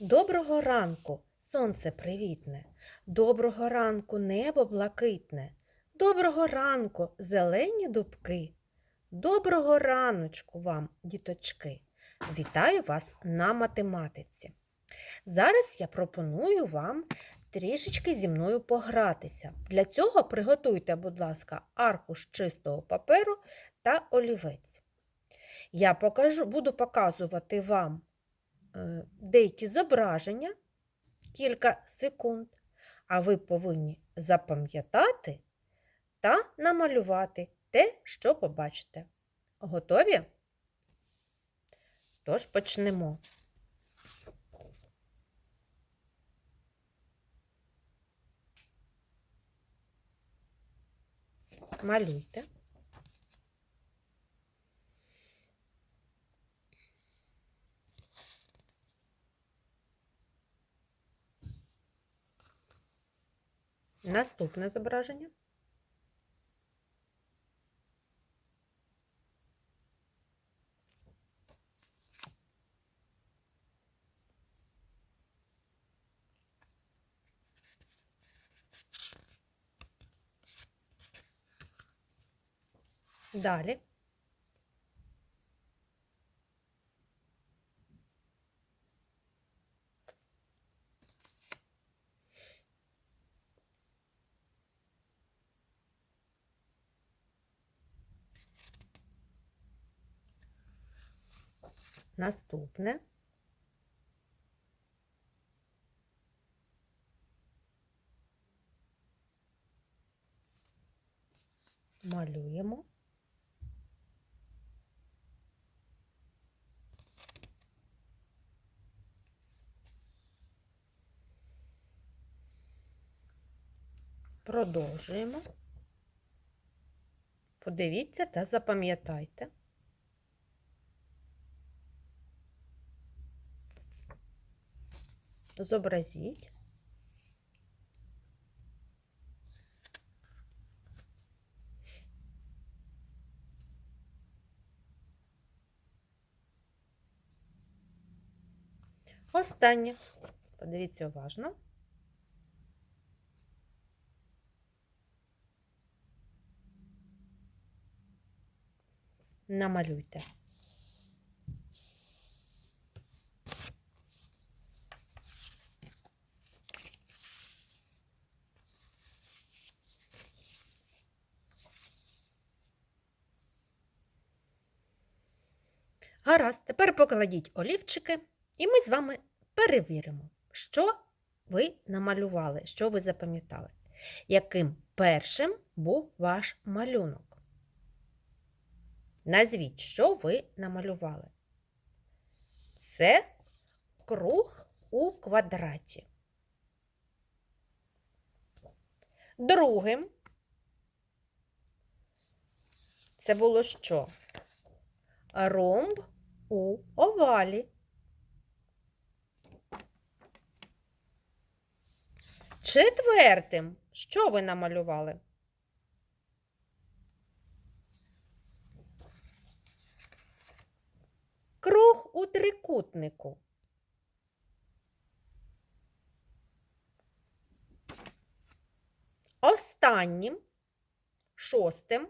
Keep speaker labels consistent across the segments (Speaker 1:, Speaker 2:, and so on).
Speaker 1: Доброго ранку, сонце привітне, доброго ранку, небо блакитне, доброго ранку, зелені дубки, доброго раночку вам, діточки. Вітаю вас на математиці. Зараз я пропоную вам трішечки зі мною погратися. Для цього приготуйте, будь ласка, аркуш чистого паперу та олівець. Я покажу, буду показувати вам деякі зображення кілька секунд, а ви повинні запам'ятати та намалювати те, що побачите. Готові? Тож почнемо. Малюйте. Наступне зображення. Далі. Наступне. Малюємо. Продовжуємо. Подивіться та запам'ятайте. Зобразіть. Останнє. Подивіться уважно. Намалюйте. Гаразд, тепер покладіть олівчики, і ми з вами перевіримо, що ви намалювали, що ви запам'ятали, яким першим був ваш малюнок. Назвіть, що ви намалювали. Це круг у квадраті. Другим це було що? Ромб у овалі. Четвертим, що ви намалювали? Круг у трикутнику. Останнім, шостим,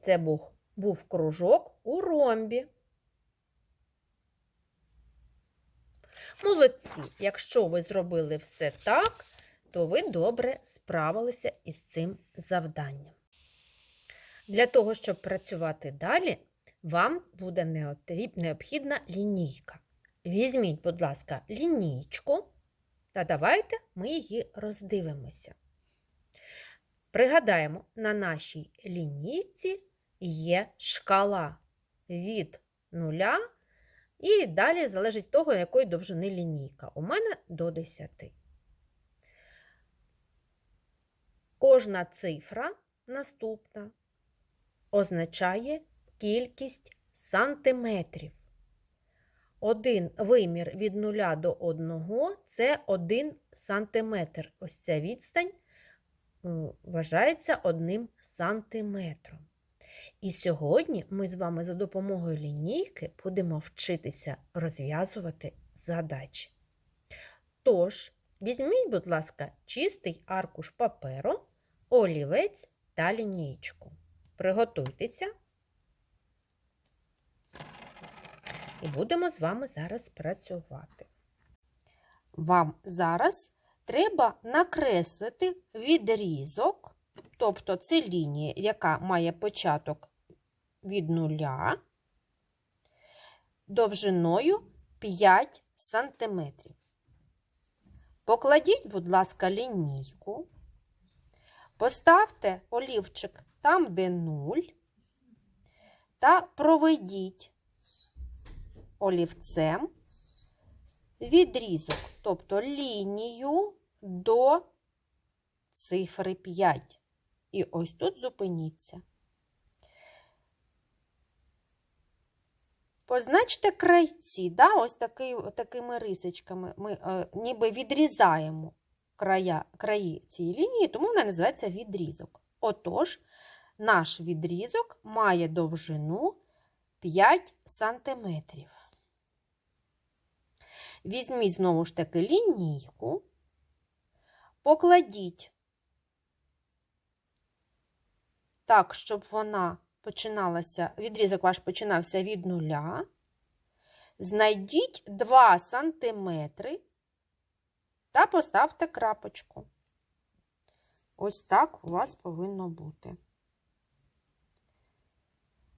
Speaker 1: це був, був кружок у ромбі. Молодці, якщо ви зробили все так, то ви добре справилися із цим завданням. Для того, щоб працювати далі, вам буде необхідна лінійка. Візьміть, будь ласка, лінійку та давайте ми її роздивимося. Пригадаємо, на нашій лінійці є шкала від нуля і далі залежить того, якої довжини лінійка. У мене до 10. Кожна цифра наступна означає кількість сантиметрів. Один вимір від 0 до 1 це 1 сантиметр. Ось ця відстань вважається 1 сантиметром. І сьогодні ми з вами за допомогою лінійки будемо вчитися розв'язувати задачі. Тож, візьміть, будь ласка, чистий аркуш паперу, олівець та лінійку. Приготуйтеся. І будемо з вами зараз працювати. Вам зараз треба накреслити відрізок, тобто це лінія, яка має початок від нуля довжиною 5 см. Покладіть, будь ласка, лінійку, поставте олівчик там, де 0, та проведіть олівцем відрізок, тобто лінію до цифри 5. І ось тут зупиніться. Позначте крайці, да, ось такий, такими рисочками ми е, ніби відрізаємо края, краї цієї лінії, тому вона називається відрізок. Отож, наш відрізок має довжину 5 сантиметрів. Візьміть знову ж таки лінійку, покладіть так, щоб вона починалася, відрізок ваш починався від нуля. Знайдіть 2 см та поставте крапочку. Ось так у вас повинно бути.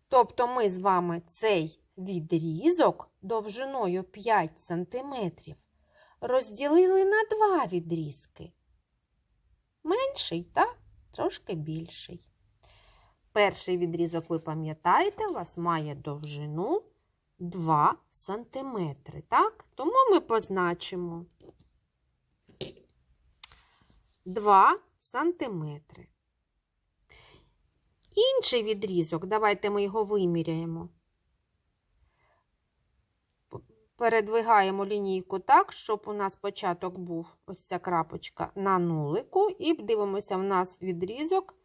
Speaker 1: Тобто ми з вами цей відрізок довжиною 5 см розділили на два відрізки. Менший та трошки більший. Перший відрізок, ви пам'ятаєте, у вас має довжину 2 см. Так? Тому ми позначимо 2 см. Інший відрізок, давайте ми його виміряємо. Передвигаємо лінійку так, щоб у нас початок був ось ця крапочка на нулику, і дивимося, в нас відрізок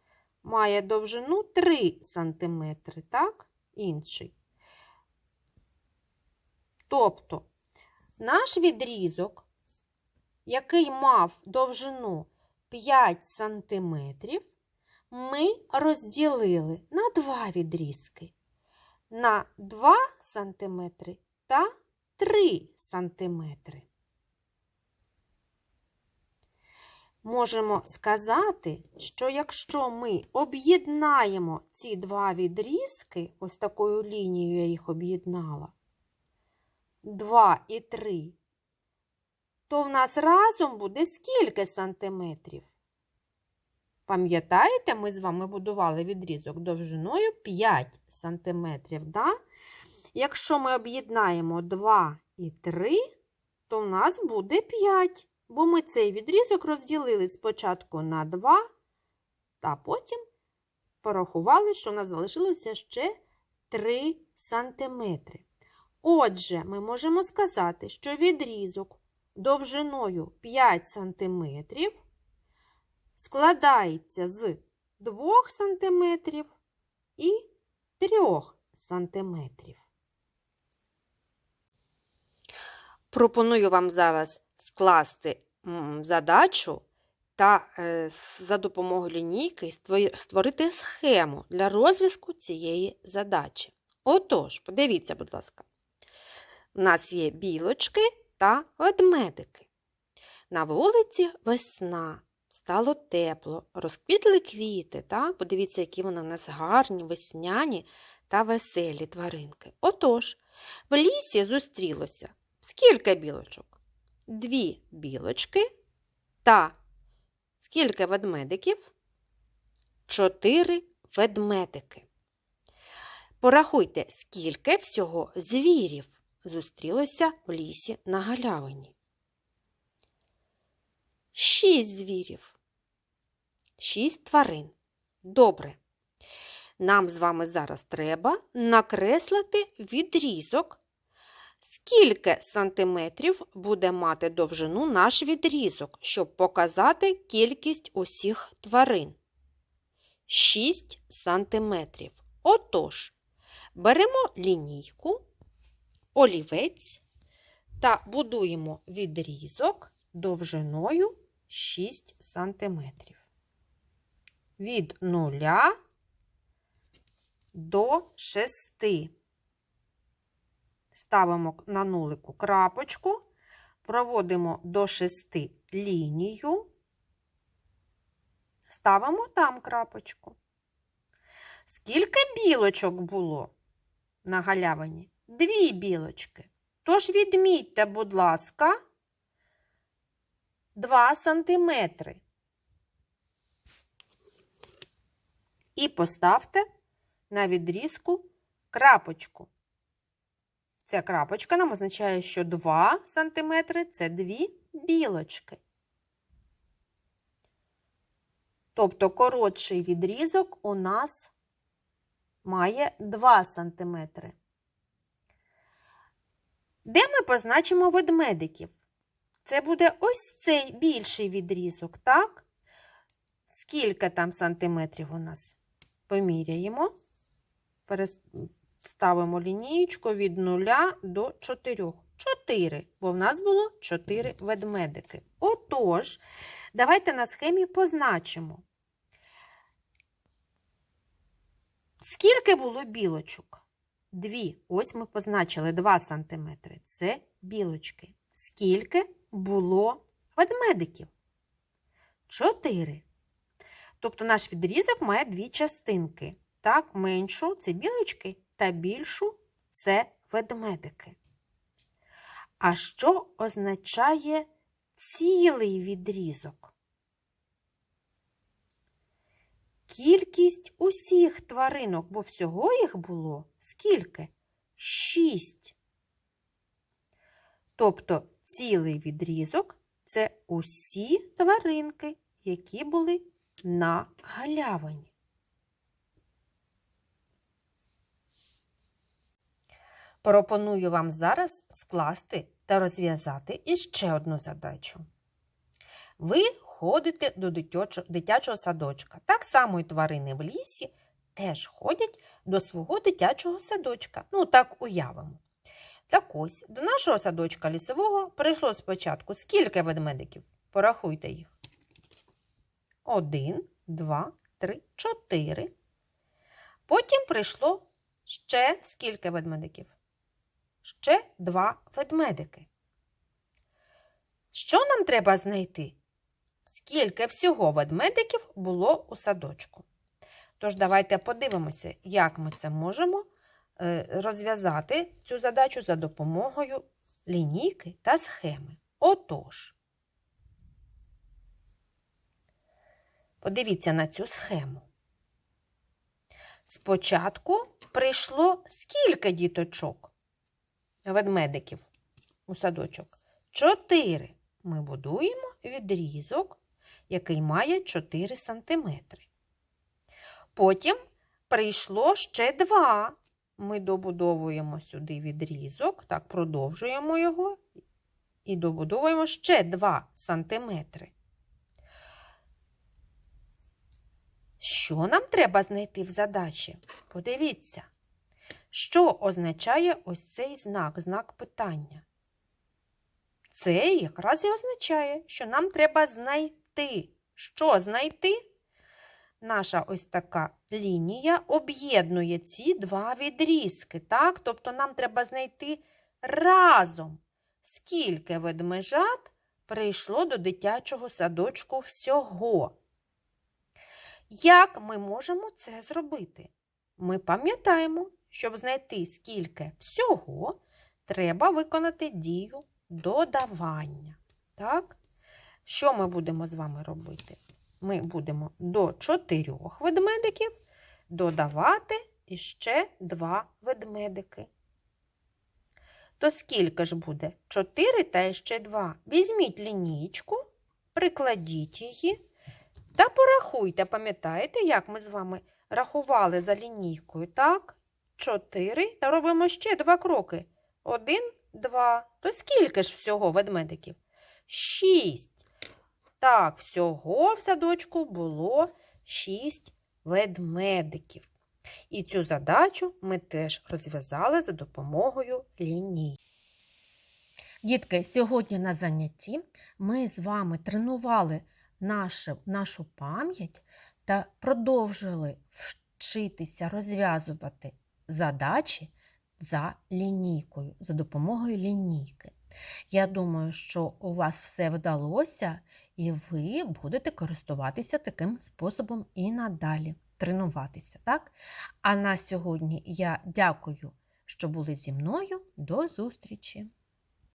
Speaker 1: має довжину 3 см, так, інший. Тобто, наш відрізок, який мав довжину 5 см, ми розділили на два відрізки. На 2 см та 3 сантиметри. Можемо сказати, що якщо ми об'єднаємо ці два відрізки, ось такою лінією я їх об'єднала, 2 і 3, то в нас разом буде скільки сантиметрів? Пам'ятаєте, ми з вами будували відрізок довжиною 5 сантиметрів, да? Якщо ми об'єднаємо 2 і 3, то в нас буде 5, бо ми цей відрізок розділили спочатку на 2, а потім порахували, що в нас залишилося ще 3 сантиметри. Отже, ми можемо сказати, що відрізок довжиною 5 сантиметрів складається з 2 сантиметрів і 3 сантиметрів. Пропоную вам зараз скласти задачу та е, за допомогою лінійки створити схему для розв'язку цієї задачі. Отож, подивіться, будь ласка, у нас є білочки та ведмедики. На вулиці весна, стало тепло, розквітли квіти, так? подивіться, які вони у нас гарні, весняні та веселі тваринки. Отож, в лісі зустрілося Скільки білочок? Дві білочки та скільки ведмедиків? Чотири ведмедики. Порахуйте, скільки всього звірів зустрілося в лісі на галявині. Шість звірів. Шість тварин. Добре. Нам з вами зараз треба накреслити відрізок Скільки сантиметрів буде мати довжину наш відрізок, щоб показати кількість усіх тварин? 6 сантиметрів. Отож, беремо лінійку, олівець та будуємо відрізок довжиною 6 см. Від 0 до 6. Ставимо на нулику крапочку, проводимо до 6 лінію, ставимо там крапочку. Скільки білочок було на галявині? Дві білочки. Тож відмітьте, будь ласка, 2 сантиметри. І поставте на відрізку крапочку. Ця крапочка нам означає, що 2 см – це дві білочки. Тобто коротший відрізок у нас має 2 см. Де ми позначимо ведмедиків? Це буде ось цей більший відрізок, так? Скільки там сантиметрів у нас? Поміряємо. Ставимо лінієчку від 0 до 4. 4, бо в нас було 4 ведмедики. Отож, давайте на схемі позначимо. Скільки було білочок? Дві. Ось ми позначили 2 см. Це білочки. Скільки було ведмедиків? 4. Тобто наш відрізок має дві частинки. Так, меншу це білочки, та більшу це ведмедики. А що означає цілий відрізок? Кількість усіх тваринок, бо всього їх було скільки? Шість. Тобто цілий відрізок це усі тваринки, які були на галявині. Пропоную вам зараз скласти та розв'язати іще одну задачу. Ви ходите до дитячого садочка. Так само і тварини в лісі теж ходять до свого дитячого садочка. Ну, так уявимо. Так ось, до нашого садочка лісового прийшло спочатку скільки ведмедиків? Порахуйте їх. Один, два, три, чотири. Потім прийшло ще скільки ведмедиків? Ще два ведмедики. Що нам треба знайти? Скільки всього ведмедиків було у садочку? Тож, давайте подивимося, як ми це можемо розв'язати цю задачу за допомогою лінійки та схеми. Отож, подивіться на цю схему. Спочатку прийшло скільки діточок? Ведмедиків у садочок. Чотири. Ми будуємо відрізок, який має 4 см. Потім прийшло ще два. Ми добудовуємо сюди відрізок, так, продовжуємо його і добудовуємо ще 2 см. Що нам треба знайти в задачі? Подивіться. Що означає ось цей знак, знак питання? Це якраз і означає, що нам треба знайти. Що знайти? Наша ось така лінія об'єднує ці два відрізки. так? Тобто нам треба знайти разом, скільки ведмежат прийшло до дитячого садочку всього. Як ми можемо це зробити? Ми пам'ятаємо, щоб знайти скільки всього, треба виконати дію додавання. Так? Що ми будемо з вами робити? Ми будемо до чотирьох ведмедиків додавати іще два ведмедики. То скільки ж буде? 4 та ще 2. Візьміть лінійку, прикладіть її та порахуйте, пам'ятаєте, як ми з вами рахували за лінійкою, так? 4 та робимо ще два кроки. 1, 2. То скільки ж всього ведмедиків? 6. Так, всього в садочку було 6 ведмедиків. І цю задачу ми теж розв'язали за допомогою ліній. Дітки, сьогодні на занятті ми з вами тренували нашу, нашу пам'ять та продовжили вчитися розв'язувати задачі за лінійкою, за допомогою лінійки. Я думаю, що у вас все вдалося, і ви будете користуватися таким способом і надалі тренуватися. Так? А на сьогодні я дякую, що були зі мною. До зустрічі!